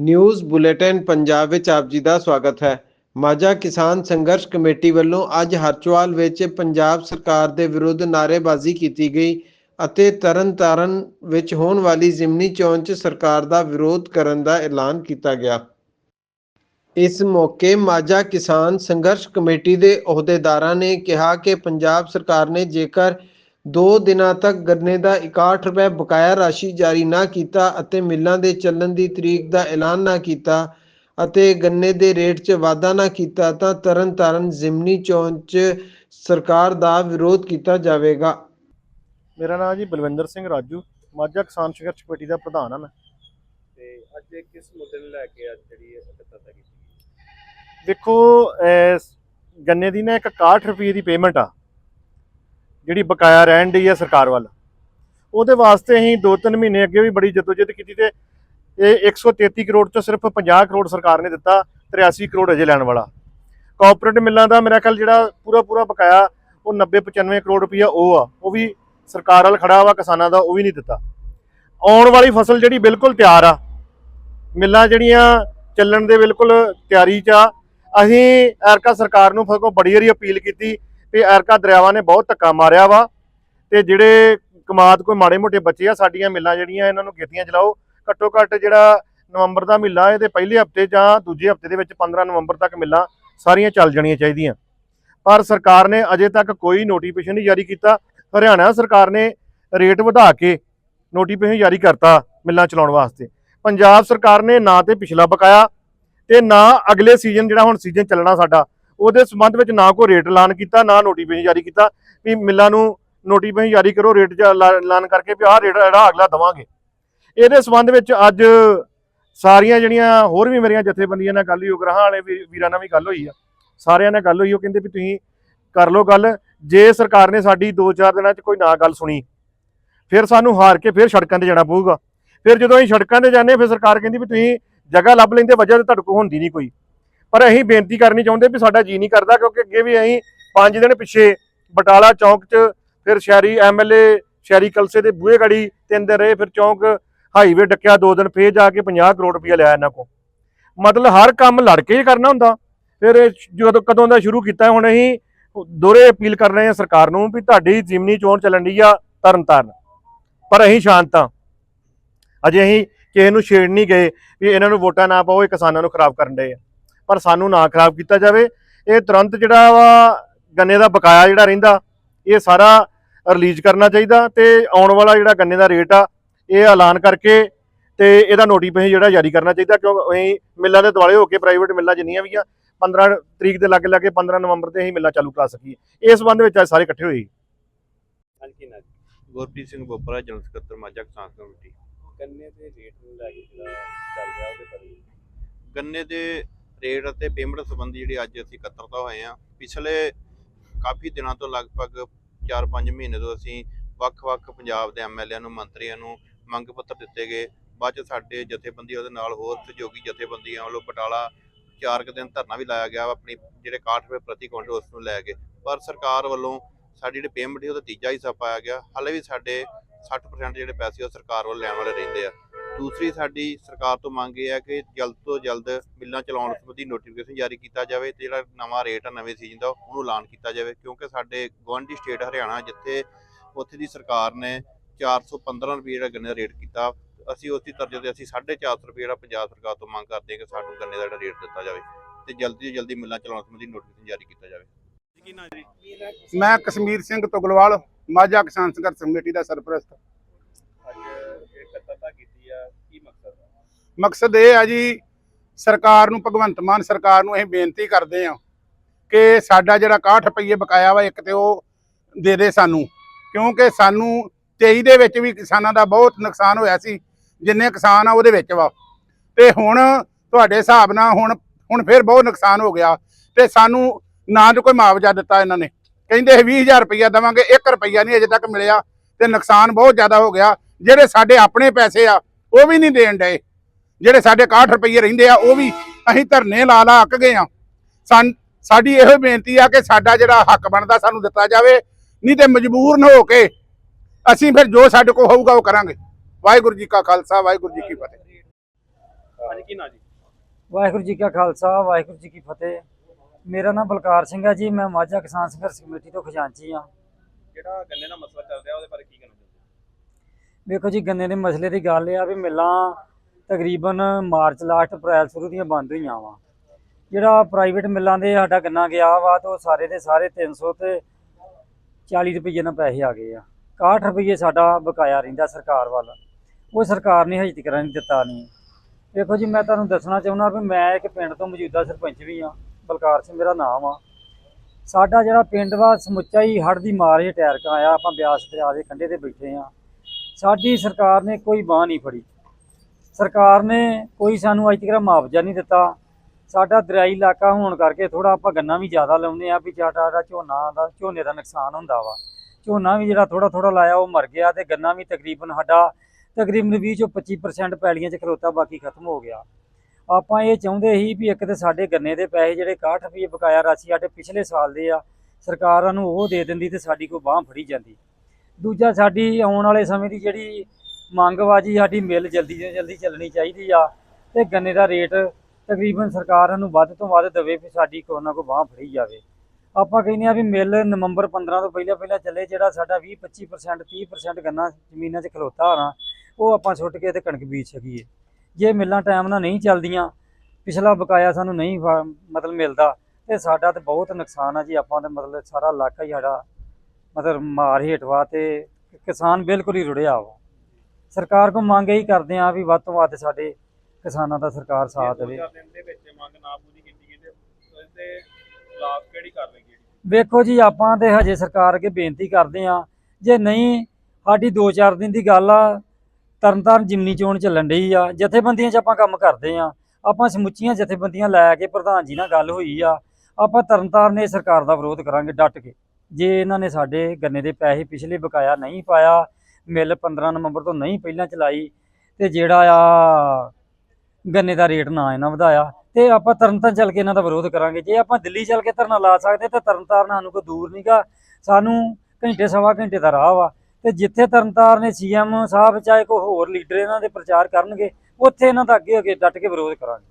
News bulletin Punjab ਵਿੱਚ ਆਪ ਜੀ ਦਾ ਸਵਾਗਤ ਹੈ। ਮਾਝਾ ਕਿਸਾਨ ਸੰਘਰਸ਼ ਕਮੇਟੀ ਵੱਲੋਂ ਅੱਜ ਹਰਚਵਾਲ ਵਿੱਚ ਪੰਜਾਬ ਸਰਕਾਰ ਦੇ ਵਿਰੁੱਧ ਨਾਅਰੇਬਾਜ਼ੀ ਕੀਤੀ ਗਈ ਅਤੇ ਤਰਨਤਾਰਨ ਵਿੱਚ ਹੋਣ ਵਾਲੀ ਜ਼ਿਮਨੀ ਚੋਣ 'ਚ ਸਰਕਾਰ ਦਾ ਵਿਰੋਧ ਕਰਨ ਦਾ ਐਲਾਨ ਕੀਤਾ ਗਿਆ। ਇਸ ਮੌਕੇ ਮਾਝਾ ਕਿਸਾਨ ਸੰਘਰਸ਼ ਕਮੇਟੀ ਦੇ ਅਹੁਦੇਦਾਰਾਂ ਨੇ ਕਿਹਾ ਕਿ ਪੰਜਾਬ ਸਰਕਾਰ ਨੇ ਜੇਕਰ 2 ਦਿਨਾਂ ਤੱਕ ਗੰਨੇ ਦਾ 61 ਰੁਪਏ ਬਕਾਇਆ ਰਾਸ਼ੀ ਜਾਰੀ ਨਾ ਕੀਤਾ ਅਤੇ ਮਿੱਲਾਂ ਦੇ ਚੱਲਣ ਦੀ ਤਰੀਕ ਦਾ ਐਲਾਨ ਨਾ ਕੀਤਾ ਅਤੇ ਗੰਨੇ ਦੇ ਰੇਟ 'ਚ ਵਾਧਾ ਨਾ ਕੀਤਾ ਤਾਂ ਤਰਨਤਾਰਨ ਜ਼ਿਮਨੀ ਚੋਣ 'ਚ ਸਰਕਾਰ ਦਾ ਵਿਰੋਧ ਕੀਤਾ ਜਾਵੇਗਾ। ਮੇਰਾ ਨਾਮ ਜੀ ਬਲਵਿੰਦਰ ਸਿੰਘ ਰਾਜੂ। ਮਾਝਾ ਕਿਸਾਨ ਸੰਘਰਸ਼ ਕਮੇਟੀ ਦਾ ਪ੍ਰਧਾਨ ਹਾਂ ਮੈਂ। ਤੇ ਅੱਜ ਇਹ ਕਿਸ ਮੁੱਦੇ ਨੂੰ ਲੈ ਕੇ ਅੱਜ ਜਿਹੜੀ ਇਹ ਇਕੱਤਰਤਾ ਕੀਤੀ ਅਹ, ਗੰਨੇ ਦੀ ਨਾ ਇੱਕ 61 ਰੁਪਏ ਦੀ ਪੇਮੈਂਟ ਆ। ਜਿਹੜੀ ਬਕਾਇਆ ਰਹਿਣ ਦੀ ਆ ਸਰਕਾਰ ਵੱਲ। ਉਹਦੇ ਵਾਸਤੇ ਅਸੀਂ 2-3 ਮਹੀਨੇ ਅੱਗੇ ਵੀ ਬੜੀ ਜਦੋਜਹਿਦ ਕੀਤੀ ਤੇ ਇਹ 133 ਕਰੋੜ ਚੋਂ ਸਿਰਫ 50 ਕਰੋੜ ਸਰਕਾਰ ਨੇ ਦਿੱਤਾ 83 ਕਰੋੜ ਅਜੇ ਲੈਣ ਵਾਲਾ। ਕੋਆਪਰੇਟਿਵ ਮਿੱਲਾਂ ਦਾ ਮੇਰਾ ਖਿਆਲ ਜਿਹੜਾ ਪੂਰਾ ਪੂਰਾ ਬਕਾਇਆ, ਉਹ 90-95 ਕਰੋੜ ਰੁਪਈਆ ਉਹ ਆ। ਉਹ ਵੀ ਸਰਕਾਰ ਵੱਲ ਖੜਾ ਵਾ, ਕਿਸਾਨਾਂ ਦਾ ਉਹ ਵੀ ਨਹੀਂ ਦਿੱਤਾ। ਆਉਣ ਵਾਲੀ ਫਸਲ ਜਿਹੜੀ ਬਿਲਕੁਲ ਤਿਆਰ ਆ। ਮਿੱਲਾਂ ਜਿਹੜੀਆਂ ਚੱਲਣ ਦੇ ਬਿਲਕੁਲ ਤਿਆਰੀ 'ਚ ਆ। ਅਸੀਂ ਐਰਕਾ ਸਰਕਾਰ ਨੂੰ ਫਸਕੋ ਬੜੀ ਵਾਰੀ ਅਪੀਲ ਕੀਤੀ ਵੀ ਐਰਕਾ ਦਰਿਆਵਾਂ ਨੇ ਬਹੁਤ ਧੱਕਾ ਮਾਰਿਆ ਵਾ ਤੇ ਜਿਹੜੇ ਕਮਾਦ ਕੋਈ ਮਾੜੇ ਮੋਟੇ ਬੱਚੇ ਆ, ਸਾਡੀਆਂ ਮਿੱਲਾਂ ਜਿਹੜੀਆਂ ਇਹਨਾਂ ਨੂੰ ਖੇਤੀਆਂ ਚਲਾਓ ਘੱਟੋ ਘੱਟ ਜਿਹੜਾ ਨਵੰਬਰ ਦਾ ਮਿੱਲਾ ਇਹਦੇ ਪਹਿਲੇ ਹਫ਼ਤੇ ਜਾਂ ਦੂਜੇ ਹਫ਼ਤੇ ਦੇ ਵਿੱਚ 15 ਨਵੰਬਰ ਤੱਕ ਮਿੱਲਾਂ ਸਾਰੀਆਂ ਚੱਲ ਜਾਣੀਆਂ ਚਾਹੀਦੀਆਂ। ਪਰ ਸਰਕਾਰ ਨੇ ਅਜੇ ਤੱਕ ਕੋਈ ਨੋਟੀਫਿਕੇਸ਼ਨ ਨਹੀਂ ਜਾਰੀ ਕੀਤਾ। ਹਰਿਆਣਾ ਸਰਕਾਰ ਨੇ ਰੇਟ ਵਧਾ ਕੇ ਨੋਟੀਫਿਕੇਸ਼ਨ ਜਾਰੀ ਕਰਤਾ ਮਿੱਲਾਂ ਚਲਾਉਣ ਵਾਸਤੇ। ਪੰਜਾਬ ਸਰਕਾਰ ਨੇ ਨਾ ਤੇ ਪਿਛਲਾ ਬਕਾਇਆ ਤੇ ਨਾ ਅਗਲੇ ਸੀਜ਼ਨ ਜਿਹੜਾ ਹੁਣ ਸੀਜ਼ਨ ਚੱਲਣਾ ਸਾਡਾ ਉਹਦੇ ਸੰਬੰਧ ਵਿੱਚ ਨਾ ਕੋਈ ਰੇਟ ਐਲਾਨ ਕੀਤਾ ਨਾ ਨੋਟੀਫਿਕੇਸ਼ਨ ਜਾਰੀ ਕੀਤਾ ਵੀ ਮਿੱਲਾਂ ਨੂੰ ਨੋਟੀਫਿਕੇਸ਼ਨ ਜਾਰੀ ਕਰੋ ਰੇਟ ਜਾਂ ਐਲਾ- ਐਲਾਨ ਕਰਕੇ ਵੀ ਆਹ ਰੇਟ ਜਿਹੜਾ ਅਗਲਾ ਦਵਾਂਗੇ। ਇਹਦੇ ਸੰਬੰਧ ਵਿੱਚ ਅੱਜ ਸਾਰੀਆਂ ਜਿਹੜੀਆਂ ਹੋਰ ਵੀ ਮੇਰੀਆਂ ਜਥੇਬੰਦੀਆਂ ਨਾਲ ਗੱਲ ਹੋਈ ਉਗਰਾਹਾਂ ਵਾਲੇ ਵੀ- ਵੀਰਾਂ ਨਾਲ ਵੀ ਗੱਲ ਹੋਈ ਆ। ਸਾਰਿਆਂ ਨਾਲ ਗੱਲ ਹੋਈ ਉਹ ਕਹਿੰਦੇ ਵੀ ਤੁਸੀਂ ਕਰ ਲਓ ਗੱਲ ਜੇ ਸਰਕਾਰ ਨੇ ਸਾਡੀ 2-4 ਦਿਨਾਂ 'ਚ ਕੋਈ ਨਾ ਗੱਲ ਸੁਣੀ ਫਿਰ ਸਾਨੂੰ ਹਾਰ ਕੇ ਫਿਰ ਸੜਕਾਂ ਤੇ ਜਾਣਾ ਪਊਗਾ। ਫਿਰ ਜਦੋਂ ਅਸੀਂ ਸੜਕਾਂ ਤੇ ਜਾਂਦੇ ਹਾਂ, ਫਿਰ ਸਰਕਾਰ ਕਹਿੰਦੀ ਵੀ ਤੁਸੀਂ ਜਗ੍ਹਾ ਲੱਭ ਲੈਂਦੇ ਵਜ੍ਹਾ ਤੇ ਤੁਹਾਡੇ ਕੋਲ ਹੁੰਦੀ ਨਹੀਂ ਕੋਈ। ਪਰ ਅਸੀਂ ਬੇਨਤੀ ਕਰਨੀ ਚਾਹੁੰਦੇ ਵੀ ਸਾਡਾ ਜੀ ਨਹੀਂ ਕਰਦਾ ਕਿਉਂਕਿ ਅੱਗੇ ਵੀ ਅਸੀਂ 5 ਦਿਨ ਪਿੱਛੇ ਬਟਾਲਾ ਚੌਂਕ 'ਚ ਫਿਰ ਸ਼ਹਿਰੀ ਐਮਐਲਏ ਸ਼ਹਿਰੀ ਕਲਸੇ ਦੇ ਬੂਹੇ ਗੜੀ ਤਿੰਨ ਦਿਨ ਰਹੇ, ਫਿਰ ਚੌਂਕ ਹਾਈਵੇ ਡੱਕਿਆ, ਦੋ ਦਿਨ ਫੇਰ ਜਾ ਕੇ 50 ਕਰੋੜ ਰੁਪਇਆ ਲਿਆ ਇਹਨਾਂ ਕੋਲ। ਮਤਲਬ ਹਰ ਕੰਮ ਲੜ ਕੇ ਹੀ ਕਰਨਾ ਹੁੰਦਾ। ਫਿਰ ਜਦੋਂ ਕਦੋਂ ਦਾ ਸ਼ੁਰੂ ਕੀਤਾ, ਹੁਣ ਅਸੀਂ ਦੋਰੇ ਅਪੀਲ ਕਰ ਰਹੇ ਹਾਂ ਸਰਕਾਰ ਨੂੰ ਵੀ ਤੁਹਾਡੀ ਜ਼ਿਮਨੀ ਚੋਣ ਚੱਲਣ ਦੀ ਆ ਤਰਨ ਤਾਰਨ ਪਰ ਅਸੀਂ ਸ਼ਾਂਤ ਹਾਂ। ਅਜੇ ਅਸੀਂ ਕਿਸੇ ਨੂੰ ਛੇੜ ਨਹੀਂ ਗਏ ਵੀ ਇਹਨਾਂ ਨੂੰ ਵੋਟਾਂ ਨਾ ਪਾਓ, ਇਹ ਕਿਸਾਨਾਂ ਨੂੰ ਖਰਾਬ ਕਰਨ ਦੇ ਆ। ਪਰ ਸਾਨੂੰ ਨਾ ਖਰਾਬ ਕੀਤਾ ਜਾਵੇ। ਇਹ ਤੁਰੰਤ ਜਿਹੜਾ ਵਾ ਗੰਨੇ ਦਾ ਬਕਾਇਆ ਜਿਹੜਾ ਰਹਿੰਦਾ ਇਹ ਸਾਰਾ ਰਿਲੀਜ਼ ਕਰਨਾ ਚਾਹੀਦਾ ਤੇ ਆਉਣ ਵਾਲਾ ਜਿਹੜਾ ਗੰਨੇ ਦਾ ਰੇਟ ਆ ਇਹ ਐਲਾਨ ਕਰਕੇ ਤੇ ਇਹਦਾ ਨੋਟੀਫਿਕੇਸ਼ਨ ਜਿਹੜਾ ਜਾਰੀ ਕਰਨਾ ਚਾਹੀਦਾ ਕਿਉਂਕਿ ਅਸੀਂ ਮਿੱਲਾਂ ਦੇ ਦੁਆਲੇ ਹੋ ਕੇ ਪ੍ਰਾਈਵੇਟ ਮਿੱਲਾਂ ਜਿੰਨੀਆਂ ਵੀ ਆ 15 ਤਰੀਕ ਦੇ ਲਾਗੇ ਲਾਗੇ 15 ਨਵੰਬਰ ਤੇ ਅਸੀਂ ਮਿੱਲਾਂ ਚਾਲੂ ਕਰਾ ਸਕੀਏ। ਇਸ ਸੰਬੰਧ ਵਿੱਚ ਅੱਜ ਸਾਰੇ ਇਕੱਠੇ ਹੋਏ। ਗੁਰਪ੍ਰੀਤ ਸਿੰਘ ਬੋਪਰਾ ਜਨਰਲ ਸਕੱਤਰ ਮਾਝਾ ਕਿਸਾਨ ਕਮੇਟੀ। ਗੰਨੇ ਦੇ ਰੇਟ ਨੂੰ ਲੈ ਕੇ ਜਿਹੜਾ ਚੱਲ ਰਿਹਾ ਉਹਦੇ ਬਾਰੇ? ਗੰਨੇ ਦੇ ਰੇਟ ਅਤੇ ਪੇਮੈਂਟ ਸੰਬੰਧੀ ਜਿਹੜੀ ਅੱਜ ਅਸੀਂ ਇਕੱਤਰਤਾ ਹੋਏ ਆ ਪਿਛਲੇ ਕਾਫੀ ਦਿਨਾਂ ਤੋਂ ਲਗਭਗ 4-5 ਮਹੀਨੇ ਤੋਂ ਅਸੀਂ ਵੱਖ-ਵੱਖ ਪੰਜਾਬ ਦੇ ਐਮਐਲਏ ਨੂੰ, ਮੰਤਰੀਆਂ ਨੂੰ ਮੰਗ ਪੱਤਰ ਦਿੱਤੇ ਗਏ। ਬਾਅਦ ਚ ਸਾਡੇ ਜਥੇਬੰਦੀ ਉਹਦੇ ਨਾਲ ਹੋਰ ਸਹਿਯੋਗੀ ਜਥੇਬੰਦੀਆਂ ਵੱਲੋਂ ਬਟਾਲਾ ਚਾਰ ਕੁ ਦਿਨ ਧਰਨਾ ਵੀ ਲਾਇਆ ਗਿਆ ਆਪਣੀ ਜਿਹੜੇ 61 ਰੁਪਏ ਪ੍ਰਤੀ ਕੁਇੰਟਲ ਉਸ ਨੂੰ ਲੈ ਕੇ। ਪਰ ਸਰਕਾਰ ਵੱਲੋਂ ਸਾਡੀ ਜਿਹੜੀ ਪੇਮੈਂਟ ਸੀ, ਉਹਦਾ ਤੀਜਾ ਹਿੱਸਾ ਪਾਇਆ ਗਿਆ। ਹਾਲੇ ਵੀ ਸਾਡੇ 60% ਜਿਹੜੇ ਪੈਸੇ ਉਹ ਸਰਕਾਰ ਵੱਲੋਂ ਲੈਣ ਵਾਲੇ ਰਹਿੰਦੇ ਆ। ਦੂਸਰੀ ਸਾਡੀ ਸਰਕਾਰ ਤੋਂ ਮੰਗ ਇਹ ਹੈ ਕਿ ਜਲਦ ਤੋਂ ਜਲਦ ਮਿੱਲਾਂ ਚਲਾਉਣ ਸੰਬੰਧੀ ਨੋਟੀਫਿਕੇਸ਼ਨ ਜਾਰੀ ਕੀਤਾ ਜਾਵੇ ਤੇ ਜਿਹੜਾ ਨਵਾਂ ਰੇਟ ਆ ਨਵੇਂ ਸੀਜ਼ਨ ਦਾ ਉਹਨੂੰ ਐਲਾਨ ਕੀਤਾ ਜਾਵੇ। ਕਿਉਂਕਿ ਸਾਡੇ ਗੁਆਂਢੀ ਸਟੇਟ ਹਰਿਆਣਾ ਜਿੱਥੇ ਉੱਥੇ ਦੀ ਸਰਕਾਰ ਨੇ 415 ਰੁਪਏ ਜਿਹੜਾ ਗੰਨੇ ਦਾ ਰੇਟ ਕੀਤਾ ਅਸੀਂ ਉਸ ਦੀ ਤਰਜੇ ਤੇ ਅਸੀਂ 450 ਰੁਪਏ ਜਿਹੜਾ ਪੰਜਾਬ ਸਰਕਾਰ ਤੋਂ ਮੰਗ ਕਰਦੇ ਹਾਂ ਕਿ ਸਾਨੂੰ ਗੰਨੇ ਦਾ ਜਿਹੜਾ ਰੇਟ ਦਿੱਤਾ ਜਾਵੇ ਤੇ ਜਲਦੀ ਤੋਂ ਜਲਦੀ ਮਿੱਲਾਂ ਚਲਾਉਣ ਸੰਬੰਧੀ ਨੋਟੀਫਿਕੇਸ਼ਨ ਜਾਰੀ ਕੀਤਾ ਜਾਵੇ। ਮੈਂ ਕਸ਼ਮੀਰ ਸਿੰਘ ਤੁਗਲਵਾਲ ਮਾਝਾ ਕਿਸਾਨ ਸੰਘਰਸ਼ ਕਮੇਟੀ ਦਾ ਸਰਪ੍ਰਸਤ ਅੱਜ ਇਹ ਇਕੱਤਰਤਾ ਕੀਤੀ ਆ ਕੀ ਮਕਸਦ ਹੈ ਮਕਸਦ ਇਹ ਆ ਜੀ, ਸਰਕਾਰ ਨੂੰ, ਭਗਵੰਤ ਮਾਨ ਸਰਕਾਰ ਨੂੰ ਇਹ ਬੇਨਤੀ ਕਰਦੇ ਆ ਕਿ ਸਾਡਾ ਜਿਹੜਾ 61 ਰੁਪਏ ਬਕਾਇਆ ਵਾ ਇੱਕ ਤੇ ਉਹ ਦੇ ਦੇ ਸਾਨੂੰ, ਕਿਉਂਕਿ ਸਾਨੂੰ 23 ਦੇ ਵਿੱਚ ਵੀ ਕਿਸਾਨਾਂ ਦਾ ਬਹੁਤ ਨੁਕਸਾਨ ਹੋਇਆ ਸੀ, ਜਿੰਨੇ ਕਿਸਾਨ ਆ ਉਹਦੇ ਵਿੱਚ ਵਾ। ਤੇ ਹੁਣ ਤੁਹਾਡੇ ਹਿਸਾਬ ਨਾਲ ਹੁਣ ਹੁਣ ਫਿਰ ਬਹੁਤ ਨੁਕਸਾਨ ਹੋ ਗਿਆ ਤੇ ਸਾਨੂੰ ਨਾ ਤਾਂ ਕੋਈ ਮੁਆਵਜ਼ਾ ਦਿੱਤਾ ਇਹਨਾਂ ਨੇ। ਕਹਿੰਦੇ ਇਹ 20000 ਰੁਪਇਆ ਦੇਵਾਂਗੇ 1 ਰੁਪਇਆ ਨਹੀਂ ਅਜੇ ਤੱਕ ਮਿਲਿਆ ਤੇ ਨੁਕਸਾਨ ਬਹੁਤ ਜ਼ਿਆਦਾ ਹੋ ਗਿਆ। ਜਿਹੜੇ ਸਾਡੇ ਆਪਣੇ ਪੈਸੇ ਆ, ਉਹ ਵੀ ਨਹੀਂ ਦੇਣ ਡਏ। ਜਿਹੜੇ ਸਾਡੇ 61 ਰੁਪਏ ਰਹਿੰਦੇ ਆ ਉਹ ਵੀ ਅਸੀਂ ਧਰਨੇ ਲਾ ਲਾ ਅੱਕ ਗਏ ਆ। ਸਾਡੀ ਇਹੋ ਬੇਨਤੀ ਆ ਕਿ ਸਾਡਾ ਜਿਹੜਾ ਹੱਕ ਬਣਦਾ ਸਾਨੂੰ ਦਿੱਤਾ ਜਾਵੇ ਨਹੀਂ ਤੇ ਮਜਬੂਰ ਨਾ ਹੋ ਕੇ ਅਸੀਂ ਫਿਰ ਜੋ ਸਾਡੇ ਕੋਲ ਹੋਊਗਾ ਉਹ ਕਰਾਂਗੇ। ਵਾਹਿਗੁਰੂ ਜੀ ਕਾ ਖਾਲਸਾ ਵਾਹਿਗੁਰੂ ਜੀ ਕੀ ਫਤਿਹ। ਹਾਂਜੀ ਕੀ ਨਾਂ ਜੀ? ਵਾਹਿਗੁਰੂ ਜੀ ਕਾ ਖਾਲਸਾ ਵਾਹਿਗੁਰੂ ਜੀ ਕੀ ਫਤਿਹ। ਮੇਰਾ ਨਾਮ ਬਲਕਾਰ ਸਿੰਘ ਹੈ ਜੀ ਮੈਂ ਮਾਝਾ ਕਿਸਾਨ ਸੰਘਰਸ਼ ਕਮੇਟੀ ਤੋਂ ਖਜ਼ਾਨਚੀ ਹਾਂ। ਜਿਹੜਾ ਗੰਨੇ ਦਾ ਮਸਲਾ ਚੱਲ ਰਿਹਾ ਉਹਦੇ ਬਾਰੇ ਕੀ ਕਹਿਣਾ ਚਾਹੁੰਦੇ ਹੋ? ਵੇਖੋ ਜੀ ਗੰਨੇ ਦੇ ਮਸਲੇ ਦੀ ਗੱਲ ਇਹ ਆ ਵੀ ਮਿੱਲਾਂ ਤਕਰੀਬਨ ਮਾਰਚ ਲਾਸਟ ਅਪ੍ਰੈਲ ਸ਼ੁਰੂ ਦੀਆਂ ਬੰਦ ਹੋਈਆਂ ਵਾ। ਜਿਹੜਾ ਪ੍ਰਾਈਵੇਟ ਮਿੱਲਾਂ ਦੇ ਸਾਡਾ ਗੰਨਾ ਗਿਆ ਵਾ ਤੇ ਉਹ ਸਾਰੇ ਦੇ ਸਾਰੇ 300 ਤੇ 40 ਰੁਪਏ ਨਾਲ ਪੈਸੇ ਆ ਗਏ ਆ। 61 ਰੁਪਏ ਸਾਡਾ ਬਕਾਇਆ ਰਹਿੰਦਾ ਸਰਕਾਰ ਵੱਲ। ਉਹ ਸਰਕਾਰ ਨੇ ਹਜੇ ਤੱਕ ਨਹੀਂ ਦਿੱਤਾ ਨਹੀਂ ਦੇਖੋ ਜੀ, ਮੈਂ ਤੁਹਾਨੂੰ ਦੱਸਣਾ ਚਾਹੁੰਦਾ ਵੀ ਮੈਂ ਇੱਕ ਪਿੰਡ ਤੋਂ ਮੌਜੂਦਾ ਸਰਪੰਚ ਵੀ ਆ ਬਲਕਾਰ ਸਿੰਘ ਮੇਰਾ ਨਾਮ ਆ। ਸਾਡਾ ਜਿਹੜਾ ਪਿੰਡ ਵਾ, ਸਮੁੱਚਾ ਹੀ ਹੜ੍ਹ ਦੀ ਮਾਰ ਹੇਠ ਐਰਕਾ ਆਇਆ, ਆਪਾਂ ਬਿਆਸ ਦਰਿਆ ਦੇ ਕੰਢੇ ਤੇ ਬੈਠੇ ਆ। ਸਾਡੀ ਸਰਕਾਰ ਨੇ ਕੋਈ ਬਾਹ ਨਹੀਂ ਫੜੀ। ਸਰਕਾਰ ਨੇ ਕੋਈ ਸਾਨੂੰ ਅੱਜ ਤੱਕ ਮੁਆਵਜ਼ਾ ਨਹੀਂ ਦਿੱਤਾ। ਸਾਡਾ ਦਰਿਆਈ ਇਲਾਕਾ ਹੋਣ ਕਰਕੇ ਥੋੜਾ ਆਪਾਂ ਗੰਨਾ ਵੀ ਜ਼ਿਆਦਾ ਲਾਉਂਦੇ ਆ ਵੀ ਸਾਡਾ ਜਿਹੜਾ ਝੋਨਾ ਦਾ, ਝੋਨੇ ਦਾ ਨੁਕਸਾਨ ਹੁੰਦਾ ਵਾ। ਝੋਨਾ ਵੀ ਜਿਹੜਾ ਥੋੜਾ ਥੋੜਾ ਲਾਇਆ ਉਹ ਮਰ ਗਿਆ ਤੇ ਗੰਨਾ ਵੀ ਤਕਰੀਬਨ ਸਾਡਾ ਤਕਰੀਬਨ 20 ਚੋਂ 25% ਪੈਲੀਆਂ 'ਚ ਖਲੋਤਾ, ਬਾਕੀ ਖਤਮ ਹੋ ਗਿਆ। ਆਪਾਂ ਇਹ ਚਾਹੁੰਦੇ ਸੀ ਵੀ ਇੱਕ ਤੇ ਸਾਡੇ ਗੰਨੇ ਦੇ ਪੈਸੇ ਜਿਹੜੇ 61 ਰੁਪਏ ਬਕਾਇਆ ਰਾਸ਼ੀ ਸਾਡੇ ਪਿਛਲੇ ਸਾਲ ਦੇ ਆ, ਸਰਕਾਰਾਂ ਨੂੰ ਉਹ ਦੇ ਦਿੰਦੀ ਤੇ ਸਾਡੀ ਕੋਈ ਬਾਹ ਫੜੀ ਜਾਂਦੀ। ਦੂਜਾ ਸਾਡੀ ਆਉਣ ਵਾਲੇ ਸਮੇਂ ਦੀ ਜਿਹੜੀ ਮੰਗ ਵਾ ਜੀ ਸਾਡੀ ਮਿਲ ਜਲਦੀ ਤੋਂ ਜਲਦੀ ਚੱਲਣੀ ਚਾਹੀਦੀ ਆ ਤੇ ਗੰਨੇ ਦਾ ਰੇਟ ਤਕਰੀਬਨ ਸਰਕਾਰ ਨੂੰ ਵੱਧ ਤੋਂ ਵੱਧ ਦੇਵੇ ਵੀ ਸਾਡੀ ਕੋਈ ਨਾ ਕੋਈ ਬਾਹ ਫੜੀ ਜਾਵੇ। ਆਪਾਂ ਕਹਿੰਦੇ ਆ ਵੀ ਮਿਲ ਨਵੰਬਰ 15 ਤੋਂ ਪਹਿਲਾਂ ਪਹਿਲਾਂ ਚੱਲੇ ਜਿਹੜਾ ਸਾਡਾ 20 25% 30% ਗੰਨਾ ਜ਼ਮੀਨਾਂ 'ਚ ਖਲੋਤਾ ਹੋਣਾ, ਉਹ ਆਪਾਂ ਸੁੱਟ ਕੇ ਤੇ ਕਣਕ ਬੀਜ ਸਕੀਏ। ਜੇ ਮਿੱਲਾਂ ਟਾਈਮ ਨਾਲ ਨਹੀਂ ਚੱਲਦੀਆਂ, ਪਿਛਲਾ ਬਕਾਇਆ ਸਾਨੂੰ ਨਹੀਂ ਫ- ਮਤਲਬ ਮਿਲਦਾ, ਤੇ ਸਾਡਾ ਤੇ ਬਹੁਤ ਨੁਕਸਾਨ ਆ ਜੀ, ਆਪਾਂ ਤੇ ਮਤਲਬ ਸਾਰਾ ਇਲਾਕਾ ਹੀ ਸਾਡਾ ਮਤਲਬ ਮਾਰ ਹੇਠ ਵਾ ਤੇ ਕਿਸਾਨ ਬਿਲਕੁਲ ਹੀ ਰੁੜਿਆ ਵਾ। ਸਰਕਾਰ ਕੋ ਮੰਗ ਇਹੀ ਕਰਦੇ ਆ ਵੀ ਵੱਧ ਤੋਂ ਵੱਧ ਸਾਡੇ ਕਿਸਾਨਾਂ ਦਾ ਸਰਕਾਰ ਸਾਥ ਦੇਵੇ। ਵੇਖੋ ਜੀ ਆਪਾਂ ਤੇ ਹਜੇ ਸਰਕਾਰ ਅੱਗੇ ਬੇਨਤੀ ਕਰਦੇ ਆ ਜੇ ਨਹੀਂ ਸਾਡੀ 2-4 ਦਿਨ ਦੀ ਗੱਲ ਆ ਤਰਨਤਾਰਨ ਜਿਮਨੀ ਚੋਣ ਚੱਲਣ ਡਈ ਆ ਜਥੇਬੰਦੀਆਂ 'ਚ ਆਪਾਂ ਕੰਮ ਕਰਦੇ ਆ ਆਪਾਂ ਸਮੁੱਚੀਆਂ ਜਥੇਬੰਦੀਆਂ ਲੈ ਕੇ ਪ੍ਰਧਾਨ ਜੀ ਨਾਲ ਗੱਲ ਹੋਈ ਆ ਆਪਾਂ ਤਰਨਤਾਰਨ ਨੇ ਸਰਕਾਰ ਦਾ ਵਿਰੋਧ ਕਰਾਂਗੇ ਡਟ ਕੇ। ਜੇ ਇਹਨਾਂ ਨੇ ਸਾਡੇ ਗੰਨੇ ਦੇ ਪੈਸੇ ਪਿਛਲੇ ਬਕਾਇਆ ਨਹੀਂ ਪਾਇਆ ਮਿਲ 15 ਨਵੰਬਰ ਤੋਂ ਨਹੀਂ ਪਹਿਲਾਂ ਚਲਾਈ ਤੇ ਜਿਹੜਾ ਆ ਗੰਨੇ ਦਾ ਰੇਟ ਨਾ ਇਹਨਾਂ ਵਧਾਇਆ ਤੇ ਆਪਾਂ ਤਰਨਤਾਰਨ ਚੱਲ ਕੇ ਇਹਨਾਂ ਦਾ ਵਿਰੋਧ ਕਰਾਂਗੇ। ਜੇ ਆਪਾਂ ਦਿੱਲੀ ਚੱਲ ਕੇ ਧਰਨਾ ਲਾ ਸਕਦੇ ਤਾਂ ਤਰਨਤਾਰਨ ਸਾਨੂੰ ਕੋਈ ਦੂਰ ਨਹੀਂਗਾ ਸਾਨੂੰ ਘੰਟੇ ਸਵਾ ਘੰਟੇ ਦਾ ਰਾਹ ਵਾ ਤੇ ਜਿੱਥੇ ਤਰਨਤਾਰਨ ਨੇ ਸੀਐਮ ਸਾਹਿਬ ਚਾਹੇ ਕੋਈ ਹੋਰ ਲੀਡਰ ਇਹਨਾਂ ਦੇ ਪ੍ਰਚਾਰ ਕਰਨਗੇ, ਉੱਥੇ ਇਹਨਾਂ ਦਾ ਅੱਗੇ ਅੱਗੇ ਡਟ ਕੇ ਵਿਰੋਧ ਕਰਾਂਗੇ।